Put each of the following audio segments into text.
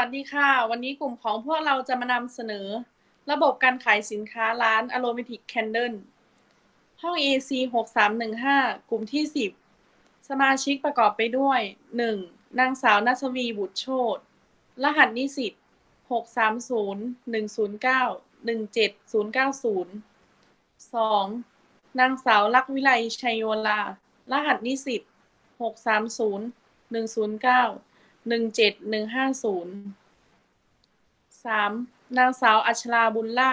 วัสดีค่ะ วันนี้กลุ่มของพวกเราจะมานำเสนอ ระบบการขายสินค้าร้าน Aromatic Candle ห้อง AC 6315 กลุ่มที่ 10 สมาชิกประกอบไปด้วย 1. นางสาวนัชวีบุตรโชตรหัสนิสิต630 109 17090 2. นางสาวลักวิไลชัยโยลา รหัสนิสิต630 109 หนึ่งเจ็ดหนึ่งห้าศูนย์สามนางสาวอัชราบุญล่า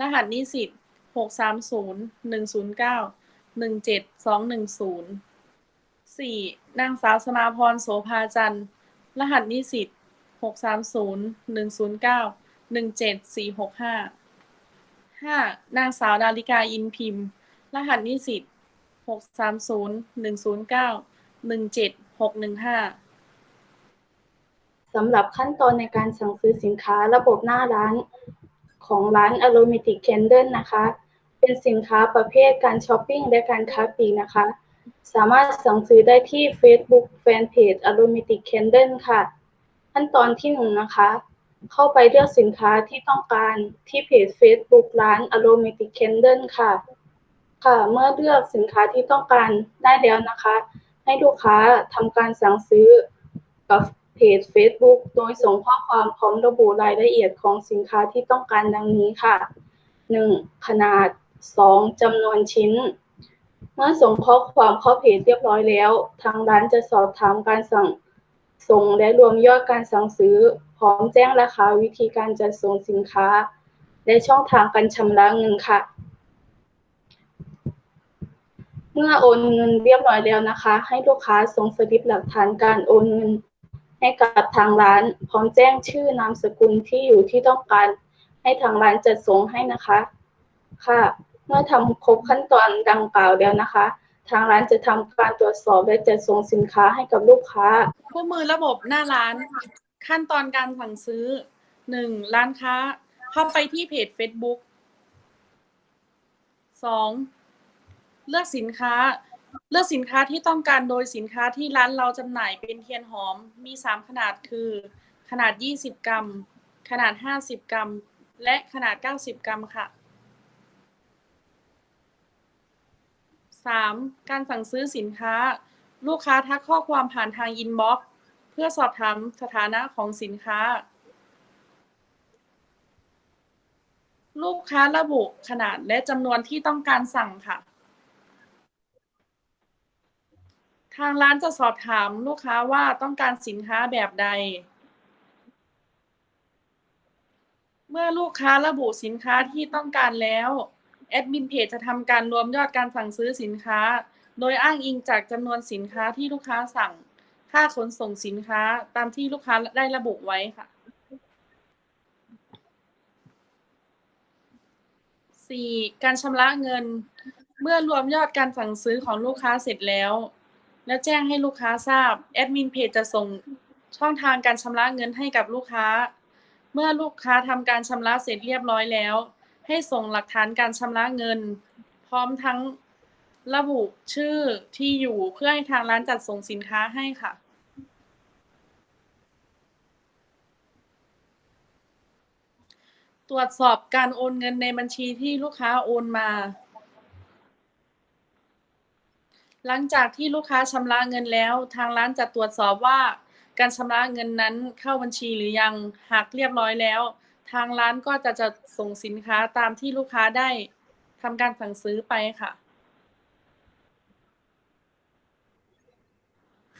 รหัสนิสิตหกสามศูนย์หนึ่งศูนย์เก้าหนึ่งเจ็ดสองหนึ่งศูนย์สี่นางสาวสมาพรโสภาจันทร์ รหัสนิสิตหกสามศูนย์หนึ่งศูนย์เก้าหนึ่งเจ็ดสี่หกห้าห้านางสาวดาริกาอินพิมพ์ รหัสนิสิตหกสามศูนย์หนึ่งศูนย์เก้าหนึ่งเจ็ดหกหนึ่งห้า สำหรับขั้นตอนในการสั่งซื้อสินค้าระบบหน้าร้านของร้าน Aromatic Candle นะคะ เป็นสินค้าประเภทการช้อปปิ้งและการค้าปลีกนะคะ สามารถสั่งซื้อได้ที่ Facebook Fanpage Aromatic Candle ค่ะ ขั้นตอนที่หนึ่งนะคะ เข้าไปเลือกสินค้าที่ต้องการที่เพจ Facebook ร้าน Aromatic Candle ค่ะ ค่ะ เมื่อเลือกสินค้าที่ต้องการได้แล้วนะคะ ให้ลูกค้าทำการสั่งซื้อกับ เพจ Facebook โดยส่งข้อความพร้อมระบุรายละเอียดของสินค้าที่ต้องการดังนี้ค่ะ 1. ขนาด 2. จำนวนชิ้น เมื่อส่งข้อความเข้าเพจเรียบร้อยแล้ว ทางร้านจะสอบถามการสั่งส่งและรวมยอดการสั่งซื้อ พร้อมแจ้งราคาวิธีการจัดส่งสินค้า และช่องทางการชำระเงินค่ะ เมื่อโอนเงินเรียบร้อยแล้วนะคะ ให้ลูกค้าส่งสลิปหลักฐานการโอนเงิน ให้กับทางร้าน พร้อมแจ้งชื่อนามสกุลที่อยู่ที่ต้องการ ให้ทางร้านจัดส่งให้นะคะ ค่ะ เมื่อทำครบขั้นตอนดังกล่าวแล้วนะคะ ทางร้านจะทำการตรวจสอบและจัดส่งสินค้าให้กับลูกค้าคู่มือระบบหน้าร้านขั้นตอนการสั่งซื้อหนึ่งร้านค้า เข้าไปที่เพจ Facebook สองเลือกสินค้า เลือกสินค้าที่ต้องการโดยสินค้าที่ร้านเราจำหน่ายเป็นเทียนหอมมีสามขนาดคือ ขนาด 20 กรัม ขนาด 50 กรัม และขนาด 90 กรัมค่ะ 3. การสั่งซื้อสินค้า ลูกค้าทักข้อความผ่านทางอินบ็อกซ์เพื่อสอบถามสถานะของสินค้า ลูกค้าระบุขนาดและจำนวนที่ต้องการสั่งค่ะ ทางร้านจะสอบถามลูกค้าว่าต้องการสินค้าแบบใด เมื่อลูกค้าระบุสินค้าที่ต้องการแล้วแอดมินเพจจะทำการรวมยอดการสั่งซื้อสินค้า โดยอ้างอิงจากจำนวนสินค้าที่ลูกค้าสั่ง ค่าขนส่งสินค้าตามที่ลูกค้าได้ระบุไว้ค่ะ 4. การชำระเงิน เมื่อรวมยอดการสั่งซื้อของลูกค้าเสร็จแล้ว และแจ้งให้ลูกค้าทราบแอดมินเพจจะส่งช่องทางการชำระเงินให้กับลูกค้า เมื่อลูกค้าทำการชำระเสร็จเรียบร้อยแล้ว ให้ส่งหลักฐานการชำระเงิน พร้อมทั้งระบุชื่อที่อยู่เพื่อให้ทางร้านจัดส่งสินค้าให้ค่ะ ตรวจสอบการโอนเงินในบัญชีที่ลูกค้าโอนมา หลังจากที่ลูกค้าชำระเงินแล้ว ทางร้านจะตรวจสอบว่า การชำระเงินนั้นเข้าบัญชีหรือยังหากเรียบร้อยแล้ว ทางร้านก็จะจะส่งสินค้าตามที่ลูกค้าได้ทำการสั่งซื้อไปค่ะ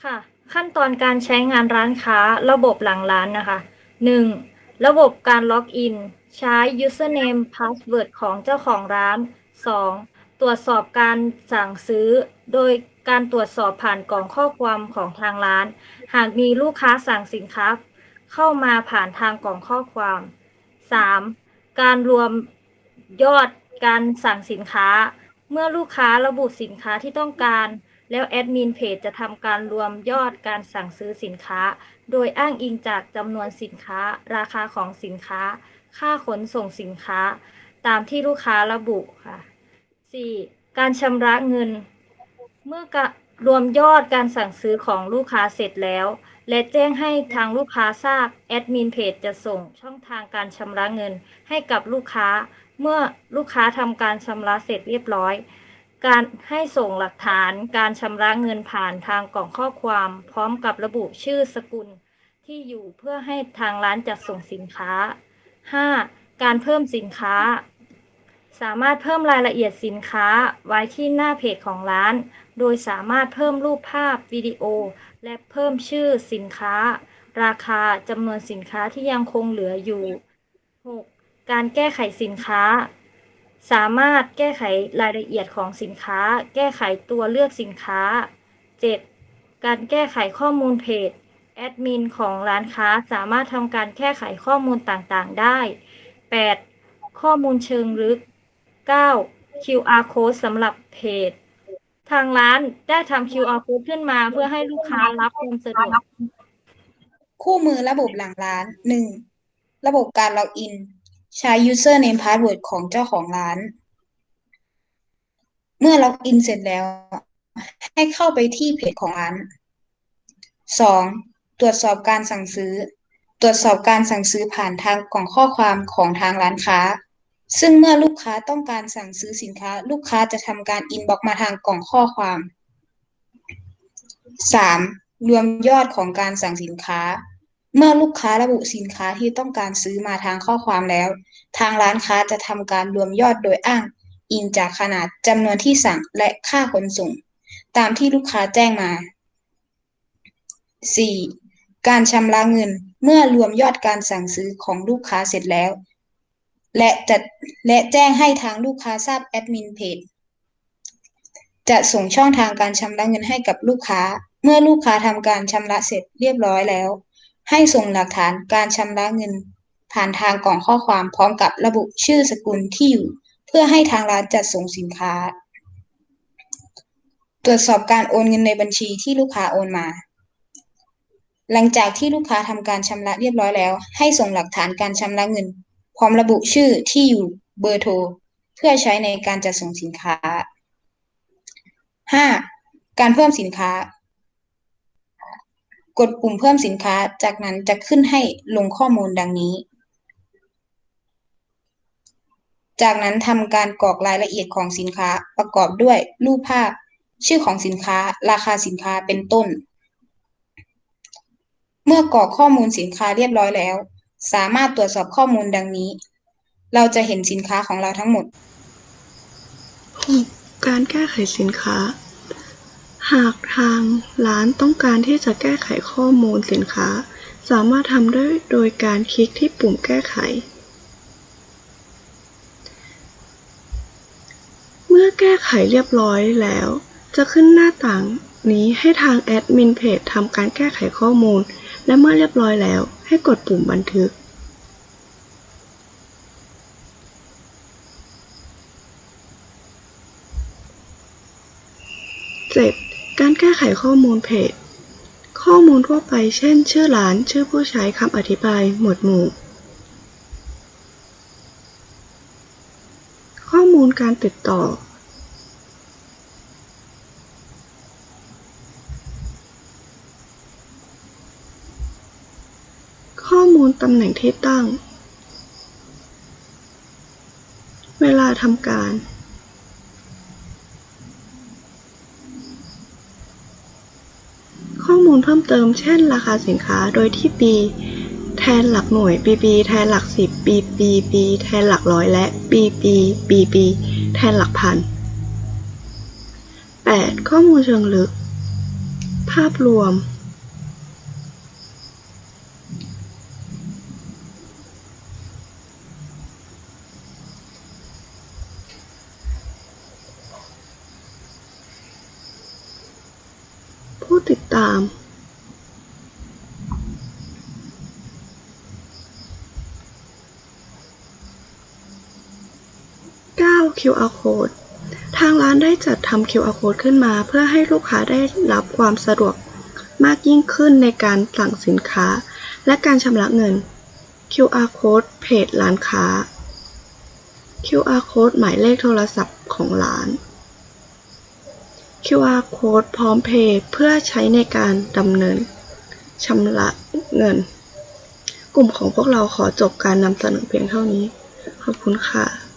ค่ะ ขั้นตอนการใช้งานร้านค้าระบบหลังร้านนะคะ 1. ระบบการล็อกอิน ใช้ username password ของเจ้าของร้าน 2. ตรวจสอบการสั่งซื้อ โดยการตรวจสอบผ่านกล่องข้อความของทางร้าน หากมีลูกค้าสั่งสินค้า เข้ามาผ่านทางกล่องข้อความ 3. การรวมยอดการสั่งสินค้า เมื่อลูกค้าระบุสินค้าที่ต้องการ แล้วแอดมินเพจจะทำการรวมยอดการสั่งซื้อสินค้า โดยอ้างอิงจากจำนวนสินค้า ราคาของสินค้า ค่าขนส่งสินค้า ตามที่ลูกค้าระบุค่ะ 4. การชำระเงิน เมื่อกะรวมยอดการสั่งซื้อของลูกค้าเสร็จแล้ว และแจ้งให้ทางลูกค้าทราบแอดมินเพจจะส่งช่องทางการชำระเงินให้กับลูกค้า เมื่อลูกค้าทำการชำระเสร็จเรียบร้อย การให้ส่งหลักฐานการชำระเงินผ่านทางกล่องข้อความ พร้อมกับระบุชื่อสกุลที่อยู่เพื่อให้ทางร้านจัดส่งสินค้า 5. การเพิ่มสินค้า สามารถเพิ่มรายละเอียดสินค้าไว้ที่หน้าเพจของร้าน โดยสามารถเพิ่มรูปภาพวิดีโอ และเพิ่มชื่อสินค้า ราคาจำนวนสินค้าที่ยังคงเหลืออยู่ 6. การแก้ไขสินค้า สามารถแก้ไขรายละเอียดของสินค้า แก้ไขตัวเลือกสินค้า 7. การแก้ไขข้อมูลเพจ แอดมินของร้านค้าสามารถทำการแก้ไขข้อมูลต่างๆ ได้ 8. ข้อมูลเชิงลึก 9. QR code สำหรับเพจ ทางร้านได้ทำ QR code ขึ้นมาเพื่อให้ลูกค้ารับความสะดวกคู่มือระบบหลังร้านหนึ่งระบบการล็อกอิน ใช้ username password ของเจ้าของร้าน เมื่อล็อกอินเสร็จแล้ว ให้เข้าไปที่เพจของร้านสองตรวจสอบการสั่งซื้อ ตรวจสอบการสั่งซื้อผ่านทางกล่องข้อความของทางร้านค้า ซึ่งเมื่อลูกค้าต้องการสั่งซื้อสินค้า ลูกค้าจะทำการอินบ็อกมาทางกล่องข้อความ 3. รวมยอดของการสั่งสินค้า เมื่อลูกค้าระบุสินค้าที่ต้องการซื้อมาทางข้อความแล้ว ทางร้านค้าจะทำการรวมยอดโดยอ้าง อิงจากขนาดจำนวนที่สั่งและค่าขนส่ง ตามที่ลูกค้าแจ้งมา 4. การชำระเงินเมื่อรวมยอดการสั่งซื้อของลูกค้าเสร็จแล้ว และจะและแจ้งให้ทางลูกค้าทราบแอดมินเพจจะส่งช่องทางการชำระเงินให้กับลูกค้า เมื่อลูกค้าทำการชำระเสร็จเรียบร้อยแล้ว ให้ส่งหลักฐานการชำระเงิน ผ่านทางกล่องข้อความพร้อมกับระบุชื่อสกุลที่อยู่ เพื่อให้ทางร้านจัดส่งสินค้า ตรวจสอบการโอนเงินในบัญชีที่ลูกค้าโอนมา หลังจากที่ลูกค้าทำการชำระเรียบร้อยแล้ว ให้ส่งหลักฐานการชำระเงิน พร้อมระบุชื่อที่อยู่เบอร์โทร เพื่อใช้ในการจัดส่งสินค้า 5. การเพิ่มสินค้า กดปุ่มเพิ่มสินค้าจากนั้นจะขึ้นให้ลงข้อมูลดังนี้ จากนั้นทำการกรอกรายละเอียดของสินค้าประกอบด้วยรูปภาพ ชื่อของสินค้า ราคาสินค้าเป็นต้น เมื่อกรอกข้อมูลสินค้าเรียบร้อยแล้ว สามารถตรวจสอบข้อมูลดังนี้ เราจะเห็นสินค้าของเราทั้งหมด การแก้ไขสินค้า หากทางร้านต้องการที่จะแก้ไขข้อมูลสินค้า สามารถทำได้โดยการคลิกที่ปุ่มแก้ไข เมื่อแก้ไขเรียบร้อยแล้ว จะขึ้นหน้าต่างนี้ให้ทางแอดมินเพจทำการแก้ไขข้อมูล และเมื่อเรียบร้อยแล้ว ให้กดปุ่มบันทึก 7. การแก้ไขข้อมูลเพจ ข้อมูลทั่วไป เช่น ชื่อร้าน ชื่อผู้ใช้คำอธิบาย หมวดหมู่ ข้อมูลการติดต่อ ข้อมูลตำแหน่งที่ตั้ง เวลาทำการ ข้อมูลเพิ่มเติมเช่น ราคาสินค้าโดยที่ B แทนหลักหน่วย BB แทนหลักสิบ BB B แทนหลักร้อยและ BB BB แทนหลักพัน 8. ข้อมูลเชิงลึก ภาพรวม ผู้ ติดตาม 9. QR code ทางร้านได้จัดทำ QR code ขึ้นมาเพื่อให้ลูกค้าได้รับความสะดวกมากยิ่งขึ้นในการสั่งสินค้า และการชำระเงิน QR code เพจร้านค้า QR code หมายเลขโทรศัพท์ของร้าน QR code พร้อมเพย์เพื่อใช้ในการดำเนินชำระเงิน กลุ่มของพวกเราขอจบการนำเสนอเพียงเท่านี้ ขอบคุณค่ะ